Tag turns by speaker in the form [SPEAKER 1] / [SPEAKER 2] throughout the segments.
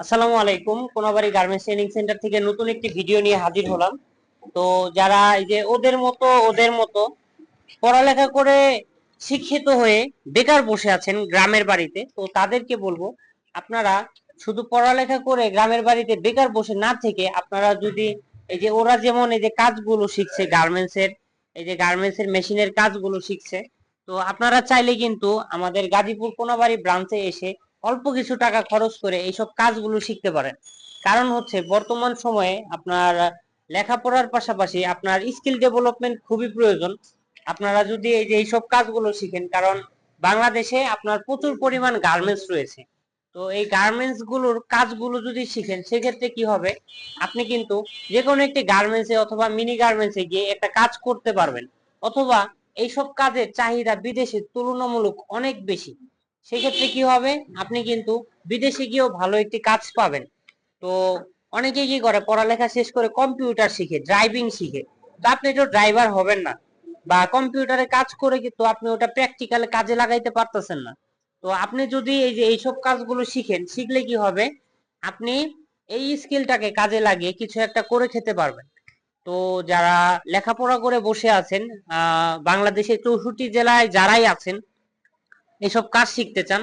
[SPEAKER 1] আসসালামু আলাইকুম। Konabari garments training centre থেকে নতুন একটি ভিডিও নিয়ে হাজির হলাম। তো যারা এই যে ওদের মতো ওদের মতো পড়ালেখা করে শিক্ষিত হয়ে বেকার বসে আছেন গ্রামের বাড়িতে, তো তাদেরকে বলব, আপনারা শুধু পড়ালেখা করে গ্রামের বাড়িতে বেকার বসে না থেকে আপনারা যদি এই যে ওরা যেমন এই যে কাজগুলো শিখছে গার্মেন্টস এর, এই যে গার্মেন্টস এর মেশিনের কাজগুলো শিখছে, তো আপনারা চাইলে কিন্তু আমাদের গাজীপুর কোনাবাড়ি ব্রাঞ্চে এসে অল্প কিছু টাকা খরচ করে এইসব কাজগুলো শিখতে পারেন। কারণ হচ্ছে বর্তমান সময়ে আপনার লেখাপড়ার পাশাপাশি আপনার স্কিল ডেভেলপমেন্ট খুবই প্রয়োজন। আপনারা যদি এই যে এইসব কাজগুলো শিখেন, কারণ বাংলাদেশে আপনার প্রচুর পরিমাণ গার্মেন্টস রয়েছে। তো এই গার্মেন্টসগুলোর কাজগুলো যদি শিখেন, সেক্ষেত্রে কি হবে? আপনি কিন্তু যে কোনো একটি গার্মেন্টসে অথবা মিনি গার্মেন্টসে গিয়ে একটা কাজ করতে পারবেন। অথবা এইসব কাজের চাহিদা বিদেশে তুলনামূলক অনেক বেশি। সেক্ষেত্রে কি হবে? আপনি কিন্তু বিদেশে গিয়েও ভালো একটি কাজ পাবেন। তো অনেকে কি করে? পড়ালেখা শেষ করে কম্পিউটার শিখে, ড্রাইভিং শিখে। তো আপনি তো ড্রাইভার হবেন না। বা কম্পিউটারে কাজ করে কিন্তু আপনি ওটা প্র্যাকটিক্যালে কাজে লাগাইতে পারতেছেন না। তো আপনি যদি এই যে এইসব কাজগুলো শিখেন, শিখলে কি হবে? আপনি এই স্কিলটাকে কাজে লাগিয়ে কিছু একটা করে খেতে পারবেন। তো যারা লেখাপড়া করে বসে আছেন বাংলাদেশের চৌষট্টি জেলায় যারাই আছেন এসব কাজ শিখতে চান,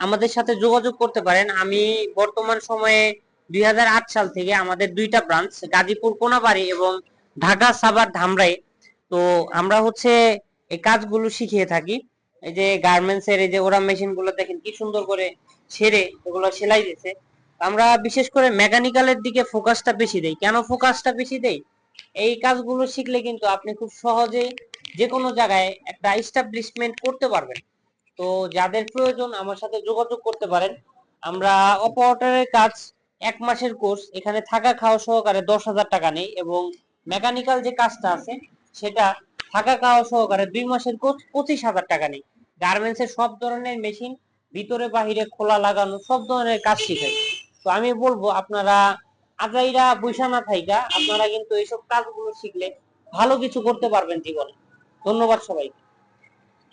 [SPEAKER 1] আমাদের সাথে যোগাযোগ করতে পারেন। আমি বর্তমান সময়ে দুই হাজার আট সাল থেকে আমাদের দুইটা ব্রাঞ্চ গাজীপুর কোনাবাড়ি এবং ঢাকা সাবার ধামরাই। তো আমরা হচ্ছে এই কাজগুলো শিখিয়ে থাকি। এই যে গার্মেন্টস এর, এই যে ওরা মেশিনগুলো দেখেন কি সুন্দর করে ছেড়ে এগুলো সেলাই দিয়েছে। আমরা বিশেষ করে মেকানিক্যালের দিকে ফোকাসটা বেশি দেই। কেন ফোকাসটা বেশি দেই? এই কাজগুলো শিখলে কিন্তু আপনি খুব সহজেই যে কোনো জায়গায় একটা এস্টাবলিশমেন্ট করতে পারবেন। তো যাদের প্রয়োজন আমার সাথে যোগাযোগ করতে পারেন। আমরা অপারেটরের কাজ এক মাসের কোর্স, এখানে থাকা খাওয়া সহকারে দশ হাজার টাকা নেই এবং মেকানিক্যাল যে কাজটা আছে, সেটা থাকা খাওয়া সহকারে দুই মাসের কোর্স পঁচিশ হাজার টাকা নেই। গার্মেন্টস এর সব ধরনের মেশিন, ভিতরে বাহিরে খোলা লাগানো সব ধরনের কাজ শিখাই। তো আমি বলব, আপনারা আজাইরা বৈশা না থাইকা, আপনারা কিন্তু এইসব কাজগুলো শিখলে ভালো কিছু করতে পারবেন জীবনে। ধন্যবাদ সবাইকে।